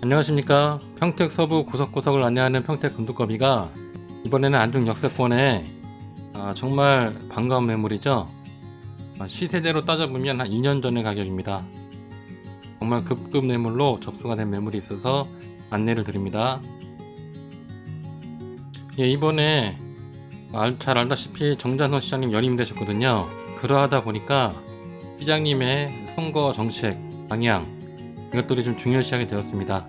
안녕하십니까. 평택 서부 구석구석을 안내하는 평택 금두꺼비가 이번에는 안중 역세권에 아, 정말 반가운 매물이죠. 아, 시세대로 따져보면 한 2년 전의 가격입니다. 정말 급급 매물로 접수가 된 매물이 있어서 안내를 드립니다. 예, 이번에 알- 잘 알다시피 정jan선 시장님 연임되셨거든요. 그러하다 보니까 시장님의 선거 정책 방향 이것들이 좀 중요시하게 되었습니다.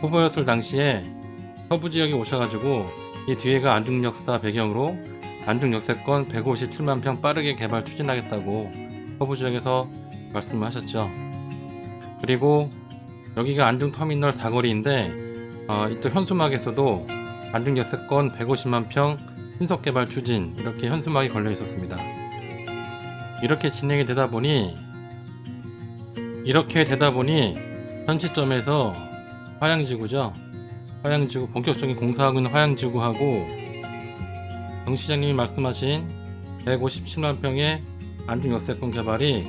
후보였을 당시에 서부 지역에 오셔가지고 이 뒤에가 안중 역사 배경으로 안중 역세권 157만 평 빠르게 개발 추진하겠다고 서부 지역에서 말씀을 하셨죠. 그리고 여기가 안중 터미널 사거리인데 어, 이쪽 현수막에서도 안중 역세권 150만 평 신속 개발 추진 이렇게 현수막이 걸려 있었습니다. 이렇게 진행이 되다 보니 이렇게 되다 보니 현 시점에서 화양지구죠. 화양지구 본격적인 공사하고 있는 화양지구하고 정 시장님이 말씀하신 157만 평의 안중 역세권 개발이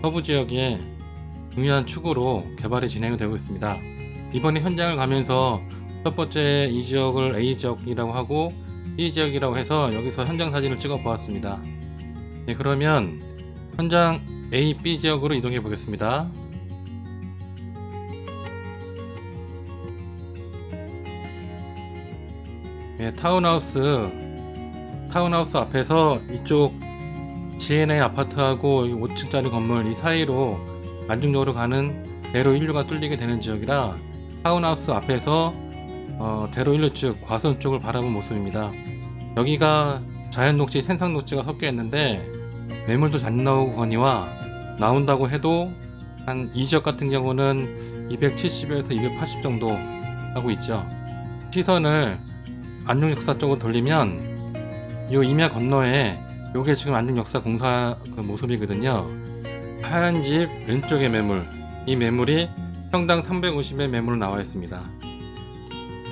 서부 지역에 중요한 축으로 개발이 진행되고 있습니다. 이번에 현장을 가면서 첫 번째 이 지역을 A 지역이라고 하고 B 지역이라고 해서 여기서 현장 사진을 찍어 보았습니다. 네, 그러면 현장 A, B 지역으로 이동해 보겠습니다. 예, 타운하우스 타운하우스 앞에서 이쪽 GNA 아파트하고 5층짜리 건물 이 사이로 안중역으로 가는 대로 1루가 뚫리게 되는 지역이라 타운하우스 앞에서 어, 대로 1루 쪽 과선 쪽을 바라본 모습입니다. 여기가 자연 녹지, 생산 녹지가 섞여 있는데 매물도 잘 나오거니와 나온다고 해도 한 이 지역 같은 경우는 270에서 280 정도 하고 있죠. 시선을 안중역사 쪽으로 돌리면 요 임야 건너에 요게 지금 안중역사 공사 그 모습이거든요. 하얀 집 왼쪽의 매물 이 매물이 평당 350의 매물로 나와 있습니다.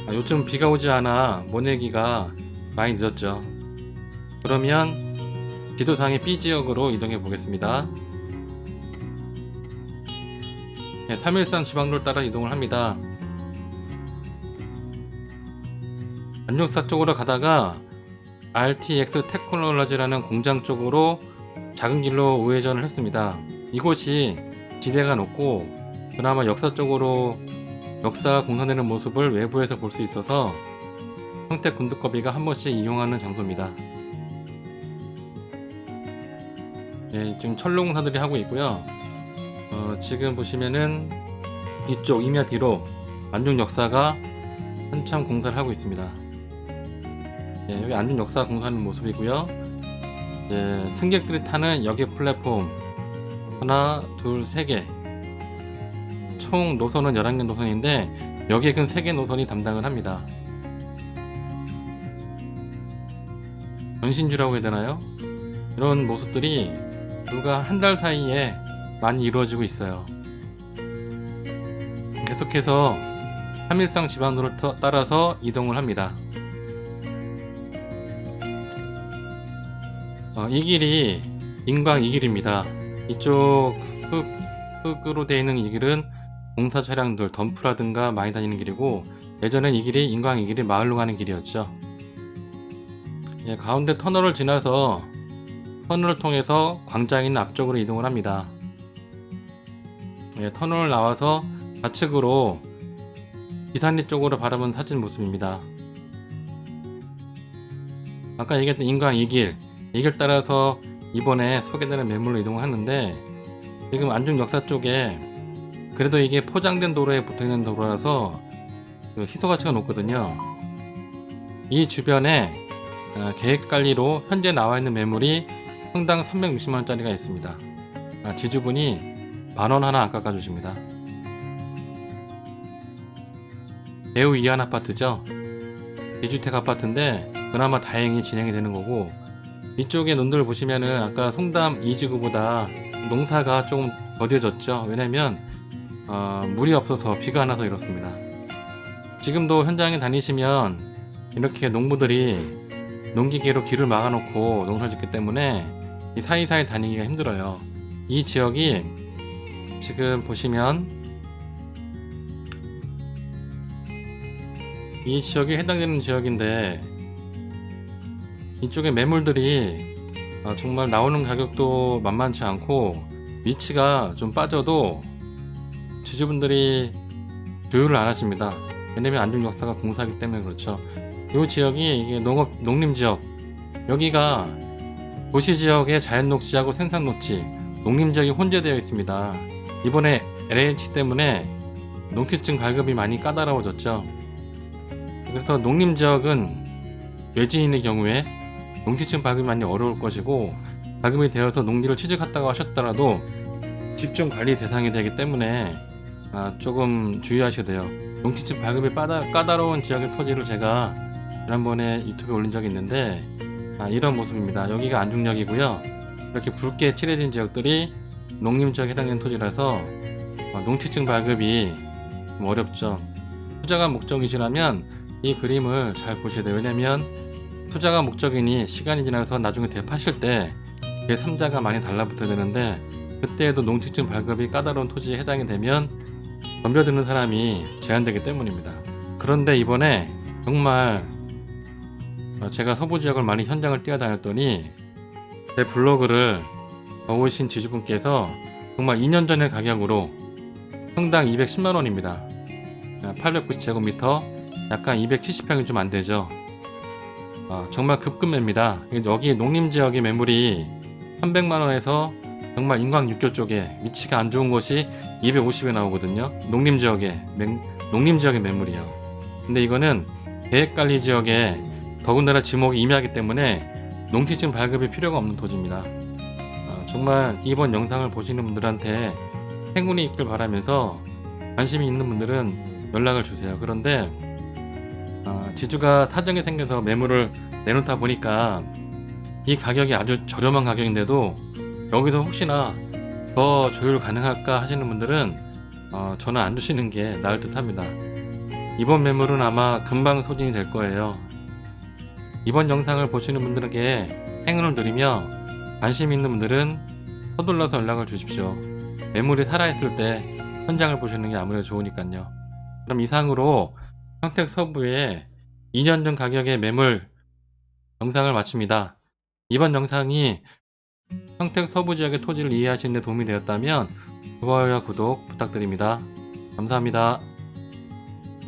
아, 요즘 비가 오지 않아 모내기가 많이 늦었죠. 그러면 지도상의 B 지역으로 이동해 보겠습니다. 네, 313 지방로를 따라 이동을 합니다. 안중사 쪽으로 가다가 RTX 테크놀로지라는 공장 쪽으로 작은 길로 우회전을 했습니다. 이곳이 지대가 높고 그나마 역사 쪽으로 역사가 공사되는 모습을 외부에서 볼 수 있어서 평택 군두꺼비가 한 번씩 이용하는 장소입니다. 네, 지금 철로공사들이 하고 있고요. 어, 지금 보시면은 이쪽 임야 뒤로 안중 역사가 한참 공사를 하고 있습니다. 예, 여기 안중 역사 공사하는 모습이고요. 이제 승객들이 타는 역의 플랫폼 하나, 둘, 세 개. 총 노선은 11개 노선인데 여객은 3개 노선이 담당을 합니다. 전신주라고 해야 되나요? 이런 모습들이 불과 한 달 사이에 많이 이루어지고 있어요. 계속해서 313 지방로를 터- 따라서 이동을 합니다. 어, 이 길이 인광 이 길입니다. 이쪽 흙, 흙으로 되어 있는 이 길은 공사 차량들, 덤프라든가 많이 다니는 길이고 예전엔 이 길이 인광 이 길이 마을로 가는 길이었죠. 예, 가운데 터널을 지나서 터널을 통해서 광장 있는 앞쪽으로 이동을 합니다. 예, 터널을 나와서 좌측으로 기산리 쪽으로 바라본 사진 모습입니다. 아까 얘기했던 인광 2길, 이 길 따라서 이번에 소개되는 매물로 이동을 하는데 지금 안중 역사 쪽에 그래도 이게 포장된 도로에 붙어 있는 도로라서 그 희소 가치가 높거든요. 이 주변에 어, 계획 관리로 현재 나와 있는 매물이 평당 360만원짜리가 있습니다. 아, 지주분이 만원 하나 안 깎아주십니다. 매우 이한 아파트죠. 비주택 아파트인데 그나마 다행히 진행이 되는 거고 이쪽에 논들 보시면은 아까 송담 이지구보다 농사가 조금 더뎌졌죠. 왜냐면 어, 물이 없어서 비가 안 와서 이렇습니다. 지금도 현장에 다니시면 이렇게 농부들이 농기계로 길을 막아놓고 농사를 짓기 때문에 이 사이사이 다니기가 힘들어요. 이 지역이 지금 보시면 이 지역이 해당되는 지역인데 이쪽에 매물들이 어, 정말 나오는 가격도 만만치 않고 위치가 좀 빠져도 지주분들이 조율을 안 하십니다. 왜냐면 안중역사가 공사하기 때문에 그렇죠. 이 지역이 이게 농업 농림 지역 여기가 도시 지역의 자연 녹지하고 생산 녹지 농림 지역이 혼재되어 있습니다. 이번에 LH 때문에 농지증 발급이 많이 까다로워졌죠. 그래서 농림 지역은 외지인의 경우에 농지증 발급이 많이 어려울 것이고 발급이 되어서 농지를 취득했다고 하셨더라도 집중 관리 대상이 되기 때문에 아, 조금 주의하셔야 돼요. 농지증 발급이 까다, 까다로운 지역의 토지를 제가 지난번에 유튜브에 올린 적이 있는데 아, 이런 모습입니다. 여기가 안중역이고요. 이렇게 붉게 칠해진 지역들이 농림 지역에 해당되는 토지라서 어, 농지증 발급이 좀 어렵죠. 투자가 목적이시라면 이 그림을 잘 보셔야 돼요. 왜냐면 투자가 목적이니 시간이 지나서 나중에 되파실 때 제3자가 많이 달라붙어야 되는데 그때에도 농지증 발급이 까다로운 토지에 해당이 되면 덤벼드는 사람이 제한되기 때문입니다. 그런데 이번에 정말 어, 제가 서부 지역을 많이 현장을 뛰어다녔더니 제 블로그를 넣으신 지주분께서 정말 2년 전의 가격으로 평당 210만 원입니다. 890제곱미터 약간 270평이 좀 안 되죠. 아, 정말 급급매입니다. 여기 농림 지역의 매물이 300만 원에서 정말 인광 육교 쪽에 위치가 안 좋은 곳이 250에 나오거든요. 농림 지역에 맹- 농림 지역의 매물이요. 근데 이거는 계획관리 지역에 더군다나 지목이 임야하기 때문에 농지증 발급이 필요가 없는 토지입니다. 아, 정말 이번 영상을 보시는 분들한테 행운이 있길 바라면서 관심이 있는 분들은 연락을 주세요. 그런데 아, 지주가 사정이 생겨서 매물을 내놓다 보니까 이 가격이 아주 저렴한 가격인데도 여기서 혹시나 더 조율 가능할까 하시는 분들은 어, 전화 안 주시는 게 나을 듯 합니다. 이번 매물은 아마 금방 소진이 될 거예요. 이번 영상을 보시는 분들에게 행운을 드리며 관심 있는 분들은 서둘러서 연락을 주십시오. 매물이 살아있을 때 현장을 보시는 게 아무래도 좋으니까요. 그럼 이상으로 평택 서부의 2년 전 가격의 매물 영상을 마칩니다. 이번 영상이 평택 서부 지역의 토지를 이해하시는 데 도움이 되었다면 좋아요와 구독 부탁드립니다. 감사합니다.